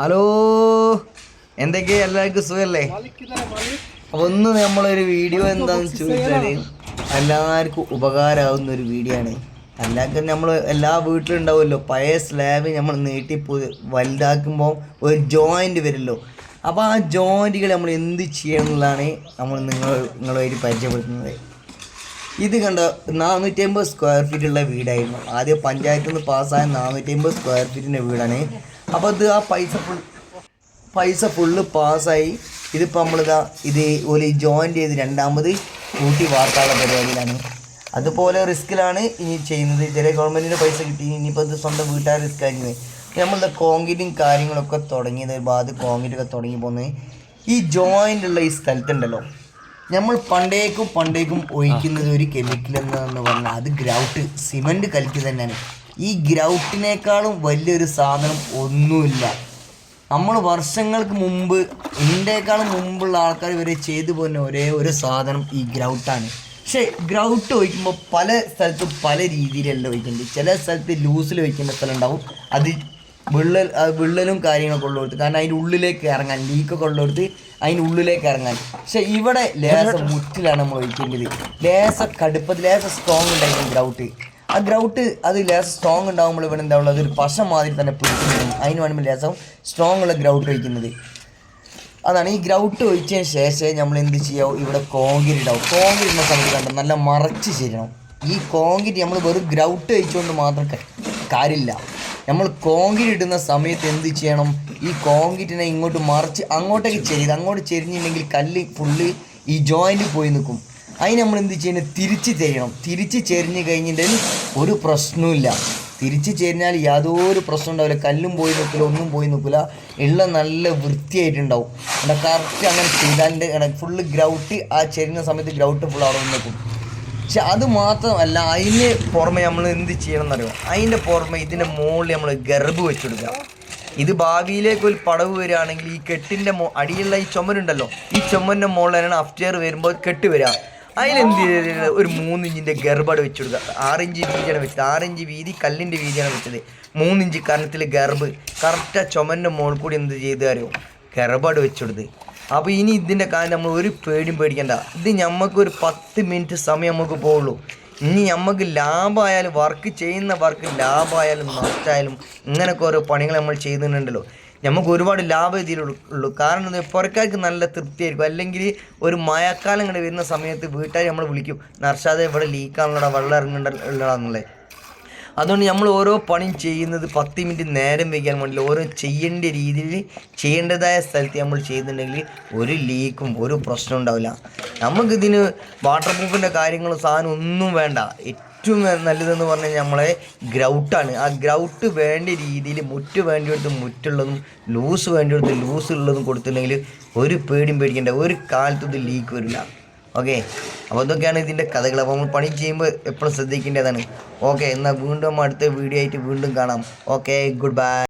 Hello എന്തൊക്കെയാ എല്ലാവർക്കും സുഖല്ലേ? ഒന്ന് നമ്മളൊരു വീഡിയോ എന്താന്ന് ചോദിച്ചാൽ എല്ലാവർക്കും ഉപകാരമാവുന്ന ഒരു വീഡിയോ ആണ്. അല്ലാതെ നമ്മൾ എല്ലാ വീട്ടിലും ഉണ്ടാവുമല്ലോ പഴയ സ്ലാബ് നമ്മൾ നീട്ടി വലുതാക്കുമ്പോൾ ഒരു ജോയിന്റ് വരുമല്ലോ. അപ്പോൾ ആ ജോയിന്റുകൾ നമ്മൾ എന്ത് ചെയ്യണം എന്നുള്ളതാണ് നമ്മൾ നിങ്ങൾ നിങ്ങളുമായിട്ട് പരിചയപ്പെടുത്തുന്നത്. ഇത് കണ്ട? നാനൂറ്റി അമ്പത് സ്ക്വയർ ഫീറ്റ് ഉള്ള വീടായിരുന്നു. ആദ്യം പഞ്ചായത്തിൽ നിന്ന് പാസ്സായ നാനൂറ്റി അമ്പത് സ്ക്വയർ ഫീറ്റിന്റെ വീടാണ്. അപ്പോൾ ഇത് ആ പൈസ ഫുൾ പൈസ ഫുള്ള് പാസ്സായി ഇതിപ്പോൾ നമ്മളിതാ ഇത് ഒരു ജോയിന്റ് ചെയ്ത് രണ്ടാമത് കൂട്ടി വാർത്താനുള്ള പരിപാടിയിലാണ്. അതുപോലെ റിസ്ക്കിലാണ് ഇനി ചെയ്യുന്നത്. ചെറിയ ഗവൺമെന്റിന്റെ പൈസ കിട്ടി. ഇനിയിപ്പോൾ ഇത് സ്വന്തം വീട്ടുകാർ റിസ്ക് ആയിരുന്നു നമ്മളുടെ കോൺക്രീറ്റും കാര്യങ്ങളൊക്കെ തുടങ്ങിയത് ഭാഗത്ത് കോൺക്രീറ്റ് ഒക്കെ തുടങ്ങി പോകുന്നത് ഈ ജോയിന്റ് ഉള്ള ഈ സ്ഥലത്തുണ്ടല്ലോ നമ്മൾ പണ്ടേക്കും പണ്ടേക്കും ഒഴിക്കുന്നത് ഒരു കെമിക്കൽ എന്ന് പറഞ്ഞാൽ അത് ഗ്രൗട്ട് സിമന്റ് കലക്കി തന്നെയാണ്. ഈ ഗ്രൗട്ടിനേക്കാളും വലിയൊരു സാധനം ഒന്നുമില്ല. നമ്മൾ വർഷങ്ങൾക്ക് മുമ്പ് ഇതിന്റെക്കാളും മുമ്പുള്ള ആൾക്കാർ വരെ ചെയ്തു പോകുന്ന ഒരേ ഒരു സാധനം ഈ ഗ്രൗട്ടാണ്. പക്ഷേ ഗ്രൗട്ട് ഒഴിക്കുമ്പോൾ പല സ്ഥലത്തും പല രീതിയിലല്ല ഒഴിക്കുന്നത് ചില സ്ഥലത്ത് ലൂസിൽ വയ്ക്കുന്ന സ്ഥലം ഉണ്ടാവും അത് വിള്ളൽ വിള്ളലും കാര്യങ്ങളൊക്കെ ഉള്ളിടത്ത്. കാരണം അതിന്റെ ഉള്ളിലേക്ക് ഇറങ്ങാൻ ലീക്കൊക്കെ ഉള്ളിടത്ത് അതിന്റെ ഉള്ളിലേക്ക് ഇറങ്ങാൻ. പക്ഷേ ഇവിടെ ലേസ മുറ്റിലാണ് നമ്മൾ ഒഴിക്കേണ്ടത്. ലേസ കടുപ്പത്തിൽ ലേസ സ്ട്രോങ് ഉണ്ടായിരുന്നു ഗ്രൗട്ട്. ആ ഗ്രൗട്ട് അത് ലേസം സ്ട്രോങ് ഉണ്ടാകുമ്പോൾ ഇവിടെ എന്താ ഉള്ളത്? ഒരു പശ മാതിരി തന്നെ പിടിക്കും അതിന് വേണമെങ്കിൽ ലേസം സ്ട്രോങ് ഉള്ള ഗ്രൗട്ട് ഒഴിക്കുന്നത് അതാണ് ഈ ഗ്രൗട്ട് ഒഴിച്ചതിന് ശേഷം നമ്മൾ എന്ത് ചെയ്യാവും? ഇവിടെ കോൺക്രീറ്റ് ഇടാവും. കോൺക്രീറ്റ് ഇടുന്ന സമയത്ത് കണ്ടോ? നല്ല മറച്ച് ചെയ്യണം ഈ കോൺക്രീറ്റ് നമ്മൾ വെറും ഗ്രൗട്ട് ഒഴിച്ചുകൊണ്ട് മാത്രം കാര്യമില്ല. നമ്മൾ കോൺക്രീറ്റ് ഇടുന്ന സമയത്ത് എന്ത് ചെയ്യണം? ഈ കോൺക്രീറ്റിനെ ഇങ്ങോട്ട് മറിച്ച് അങ്ങോട്ടേക്ക് ചെയ്ത് അങ്ങോട്ട് ചെരിഞ്ഞില്ലെങ്കിൽ കല്ല് ഫുള്ള് ഈ ജോയിന്റ് പോയി നിൽക്കും. അതിന് നമ്മൾ എന്ത് ചെയ്യണം? തിരിച്ച് ചെയ്യണം. തിരിച്ച് ചെരിഞ്ഞ് കഴിഞ്ഞിട്ടുണ്ടെങ്കിൽ ഒരു പ്രശ്നവുമില്ല. തിരിച്ച് ചെരിഞ്ഞാൽ യാതൊരു പ്രശ്നം ഉണ്ടാവില്ല. കല്ലും പോയി നിൽക്കില്ല ഒന്നും പോയി നിൽക്കില്ല. ഉള്ള നല്ല വൃത്തിയായിട്ടുണ്ടാവും. അവിടെ കറക്റ്റ് അങ്ങനെ ചെയ്താൽ ഫുള്ള് ഗ്രൗട്ട് ആ ചെരിഞ്ഞ സമയത്ത് ഗ്രൗട്ട് ഫുൾ അവിടെ നിൽക്കും. പക്ഷെ അത് മാത്രമല്ല അതിന് പുറമെ നമ്മൾ എന്ത് ചെയ്യണം എന്നറിയോ? അതിന്റെ പുറമെ ഇതിന്റെ മുകളിൽ നമ്മൾ ഗർഭ് വെച്ചെടുക്കുക. ഇത് ഭാവിയിലേക്ക് ഒരു പടവ് വരികയാണെങ്കിൽ ഈ കെട്ടിന്റെ മോ അടിയിലുള്ള ഈ ചുമരുണ്ടല്ലോ? ഈ ചുമരിന്റെ മുകളിലാണ് അഫ്റ്റർ വരുമ്പോൾ കെട്ട് വരിക. അതിലെന്ത് ഒരു മൂന്ന് ഇഞ്ചിന്റെ ഗർഭട് വെച്ച് കൊടുക്കുക ആറിഞ്ച് വീതിയാണ് വെച്ചത്. ആറിഞ്ച് വീതി കല്ലിന്റെ വീതിയാണ് വെച്ചത്. മൂന്നിഞ്ച് കനത്തിൽ ഗർഭ്. കറക്റ്റ് ആ മോൾ കൂടി എന്ത് ചെയ്ത് അറിയോ? കൊടുത്ത് അപ്പോൾ ഇനി ഇതിന്റെ കാര്യം നമ്മൾ ഒരു പേടിയും പേടിക്കണ്ട. ഇത് നമുക്ക് ഒരു പത്ത് മിനിറ്റ് സമയം നമുക്ക് പോവുള്ളൂ. ഇനി നമുക്ക് ലാഭമായാലും വർക്ക് ചെയ്യുന്ന വർക്ക് ലാഭമായാലും നഷ്ടമായാലും ഇങ്ങനെയൊക്കെ ഓരോ പണികൾ നമ്മൾ ചെയ്യുന്നുണ്ടല്ലോ നമുക്ക് ഒരുപാട് ലാഭം ഇതിലുള്ളൂ കാരണം പുറക്കാർക്ക് നല്ല തൃപ്തിയായിരിക്കും. അല്ലെങ്കിൽ ഒരു മഴക്കാലം ഇങ്ങനെ വരുന്ന സമയത്ത് വീട്ടുകാർ നമ്മൾ വിളിക്കും നർഷാദ ഇവിടെ ലീക്കാണല്ലോടാ വെള്ളം ഇറങ്ങണ്ടല്ലോടാന്നുള്ളത് അതുകൊണ്ട് നമ്മൾ ഓരോ പണിയും ചെയ്യുന്നത് പത്ത് മിനിറ്റ് നേരം വയ്ക്കാൻ വേണ്ടി ഓരോ ചെയ്യേണ്ട രീതിയിൽ ചെയ്യേണ്ടതായ സ്ഥലത്ത് നമ്മൾ ചെയ്യുന്നുണ്ടെങ്കിൽ ഒരു ലീക്കും ഒരു പ്രശ്നം ഉണ്ടാവില്ല. നമുക്കിതിന് വാട്ടർ പ്രൂഫിന്റെ കാര്യങ്ങളും സാധനം ഒന്നും വേണ്ട. ഏറ്റവും നല്ലതെന്ന് പറഞ്ഞാൽ നമ്മളെ ഗ്രൗട്ടാണ് ആ ഗ്രൗട്ട് വേണ്ട രീതിയിൽ മുറ്റ് വേണ്ടിയെടുത്ത് മുറ്റുള്ളതും ലൂസ് വേണ്ടിയെടുത്ത് ലൂസ് ഉള്ളതും കൊടുത്തിട്ടുണ്ടെങ്കിൽ ഒരു പേടിയും പേടിക്കേണ്ട. ഒരു കാലത്തും ഇത് ലീക്ക് വരില്ല. ഓക്കെ അപ്പോൾ ഇതൊക്കെയാണ് ഇതിന്റെ കഥകൾ അപ്പോൾ നമ്മൾ പണി ചെയ്യുമ്പോൾ എപ്പോഴും ശ്രദ്ധിക്കേണ്ടതാണ്. ഓക്കെ എന്നാൽ വീണ്ടും അടുത്ത വീഡിയോ ആയിട്ട് വീണ്ടും കാണാം. Okay good bye